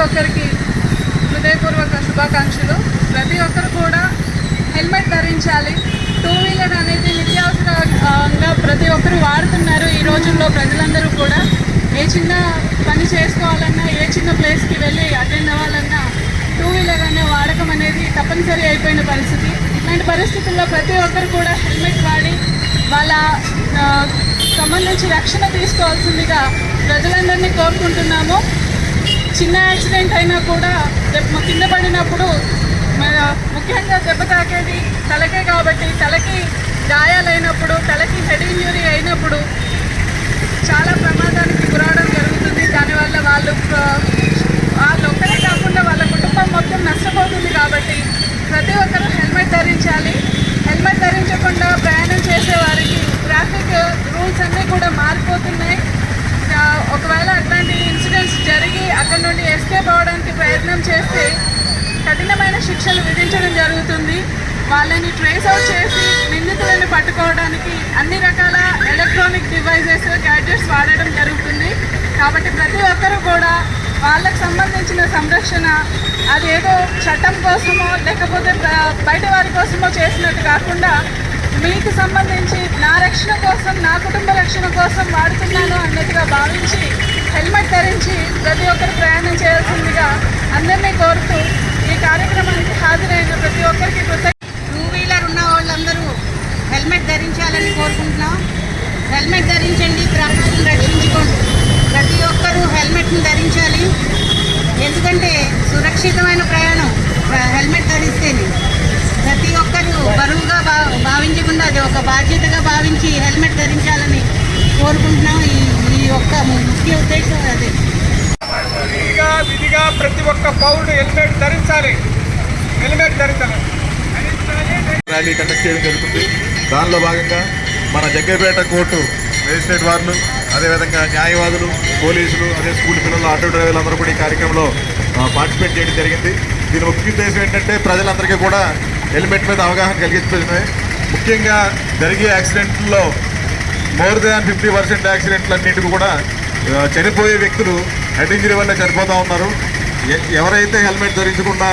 ప్రతి ఒక్కరికి హృదయపూర్వక శుభాకాంక్షలు. ప్రతి ఒక్కరు కూడా హెల్మెట్ ధరించాలి. టూ వీలర్ అనేది నిత్యావసరంగా ప్రతి ఒక్కరు వాడుతున్నారు ఈ రోజుల్లో ప్రజలందరూ కూడా. ఏ చిన్న పని చేసుకోవాలన్నా ఏ చిన్న ప్లేస్కి వెళ్ళి అటెండ్ అవ్వాలన్నా టూ వీలర్ అనే వాడకం అనేది తప్పనిసరి అయిపోయిన పరిస్థితి. ఇలాంటి పరిస్థితుల్లో ప్రతి ఒక్కరు కూడా హెల్మెట్ వాడి వాళ్ళ సంబంధించి రక్షణ తీసుకోవాల్సిందిగా ప్రజలందరినీ కోరుకుంటున్నాము. చిన్న యాక్సిడెంట్ అయినా కూడా కింద పడినప్పుడు ముఖ్యంగా దెబ్బ తాకేది తలకే కాబట్టి తలకి గాయాలైనప్పుడు తలకి హెడ్ ఇంజురీ అయినప్పుడు చాలా ప్రమాదానికి గురవడం జరుగుతుంది దానివల్ల వాళ్ళు ప్ర- వాళ్ళు ఒక్కరే కాకుండా వాళ్ళ కుటుంబం మొత్తం నష్టపోతుంది కాబట్టి ప్రతి ఒక్కరూ హెల్మెట్ ధరించాలి హెల్మెట్ ధరించకుండా ప్రయాణం చేసే వారికి ట్రాఫిక్ రూల్స్ అన్నీ కూడా మారిపోతున్నాయి ఆ, ఒకవేళ అట్లాంటి ఇన్సిడెంట్స్ జరిగి అక్కడ నుండి ఎస్కేప్ అవ్వడానికి ప్రయత్నం చేస్తే కఠినమైన శిక్షలు విధించడం జరుగుతుంది. వాళ్ళని ట్రేస్ అవుట్ చేసి నిందితులను పట్టుకోవడానికి అన్ని రకాల ఎలక్ట్రానిక్ డివైజెస్ గ్యాడ్జెట్స్ వాడడం జరుగుతుంది. కాబట్టి ప్రతి ఒక్కరూ కూడా వాళ్ళకు సంబంధించిన సంరక్షణ అదేదో చట్టం కోసమో లేకపోతే బయట వారి కోసమో చేసినట్టు కాకుండా మీకు సంబంధించి నా రక్షణ కోసం నా కుటుంబ రక్షణ కోసం వాడుతున్నాను అన్నట్టుగా భావించి హెల్మెట్ ధరించి ప్రతి ఒక్కరు ప్రయాణం చేయాల్సిందిగా అందరినీ కోరుతూ ఈ కార్యక్రమానికి హాజరైన ప్రతి ఒక్కరికి కృతజ్ఞ టూ వీలర్ ఉన్న వాళ్ళందరూ హెల్మెట్ ధరించాలని కోరుకుంటున్నాం. హెల్మెట్ ధరించండి ప్రాణాలను రక్షించుకోండి. ప్రతి ఒక్కరూ హెల్మెట్ని ధరించాలి. ఎందుకంటే సురక్షితమైన ప్రయాణం హెల్మెట్ ధరిస్తేనే. ప్రతి ఒక్కరూ బరువుగా భా భావించకుండా అది ఒక బాధ్యతగా భావించి హెల్మెట్ ధరించాలని కోరుకుంటున్నాం. ఈ ఈ యొక్క ముఖ్య ఉద్దేశం అదే. విధిగా విధిగా ప్రతి ఒక్క పౌరుడు హెల్మెట్ ధరించాలి. హెల్మెట్ ధరించాలి. ర్యాలీ కండక్ట్ చేయడం జరుగుతుంది. దానిలో భాగంగా మన జగ్గైపేట కోర్టు మేజిస్ట్రేట్ వార్లు అదేవిధంగా న్యాయవాదులు పోలీసులు అదే స్కూల్ పిల్లలు ఆటో డ్రైవర్లు అందరూ కూడా ఈ కార్యక్రమంలో పార్టిసిపేట్ చేయడం జరిగింది. దీని ముఖ్య ఉద్దేశం ఏంటంటే ప్రజలందరికీ కూడా హెల్మెట్ మీద అవగాహన కలిగించడమే. ముఖ్యంగా జరిగే యాక్సిడెంట్లో మోర్ దాన్ ఫిఫ్టీ పర్సెంట్ యాక్సిడెంట్లన్నింటికి కూడా చనిపోయే వ్యక్తులు హెడ్ ఇంజరీ వల్ల చనిపోతూ ఉన్నారు. ఎవరైతే హెల్మెట్ ధరించకుండా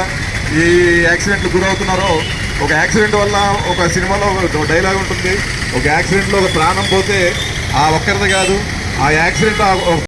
ఈ యాక్సిడెంట్లు గురవుతున్నారో ఒక యాక్సిడెంట్ వల్ల ఒక సినిమాలో ఒక డైలాగ్ ఉంటుంది. ఒక యాక్సిడెంట్లో ఒక ప్రాణం పోతే ఆ ఒక్కరిది కాదు ఆ యాక్సిడెంట్